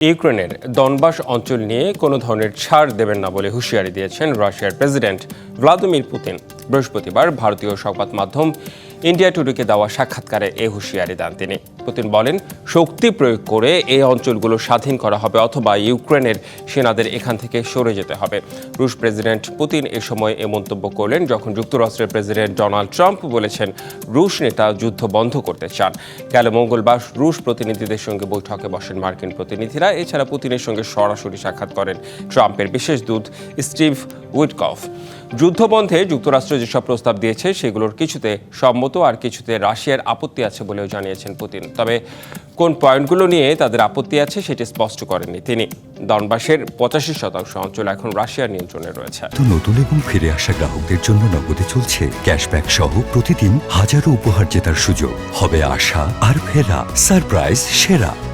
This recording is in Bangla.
ইউক্রেনের দনবাস অঞ্চল নিয়ে কোনো ধরনের ছাড় দেবেন না বলে হুঁশিয়ারি দিয়েছেন রাশিয়ার প্রেসিডেন্ট ভ্লাদিমির পুতিন। বৃহস্পতিবার ভারতীয় সংবাদ মাধ্যম ইন্ডিয়া টুডেকে দেওয়া সাক্ষাৎকারে এই হুঁশিয়ারি দেন তিনি। পুতিন বলেন, শক্তি প্রয়োগ করে এই অঞ্চলগুলো স্বাধীন করা হবে অথবা ইউক্রেনের সেনাদের এখান থেকে সরে যেতে হবে। রুশ প্রেসিডেন্ট পুতিন এ সময় এ মন্তব্য করলেন যখন যুক্তরাষ্ট্রের প্রেসিডেন্ট ডোনাল্ড ট্রাম্প বলেছেন, রুশ নেতা যুদ্ধ বন্ধ করতে চান। গেল মঙ্গলবার রুশ প্রতিনিধিদের সঙ্গে বৈঠকে বসেন মার্কিন প্রতিনিধিরা। এছাড়া পুতিনের সঙ্গে সরাসরি সাক্ষাৎ করেন ট্রাম্পের বিশেষ দূত স্টিভ উইটকফ। যুদ্ধবন্ধে যুক্তরাষ্ট্র যেসব প্রস্তাব দিয়েছে, সেগুলোর কিছুতে সম্মত আর কিছুতে রাশিয়ার আপত্তি আছে বলেও জানিয়েছেন পুতিন। তবে কোন পয়েন্টগুলো নিয়ে তাদের আপত্তি আছে সেটি স্পষ্ট করেননি তিনি। দনবাসের পঁচাশি শতাংশ অঞ্চল এখন রাশিয়ার নিয়ন্ত্রণে রয়েছে। নতুন এবং ফিরে আসা গ্রাহকদের জন্য নগদে চলছে ক্যাশব্যাক সহ প্রতিদিন হাজারো উপহার জেতার সুযোগ। হবে আশা আর ফেরা, সারপ্রাইজ, সেরা।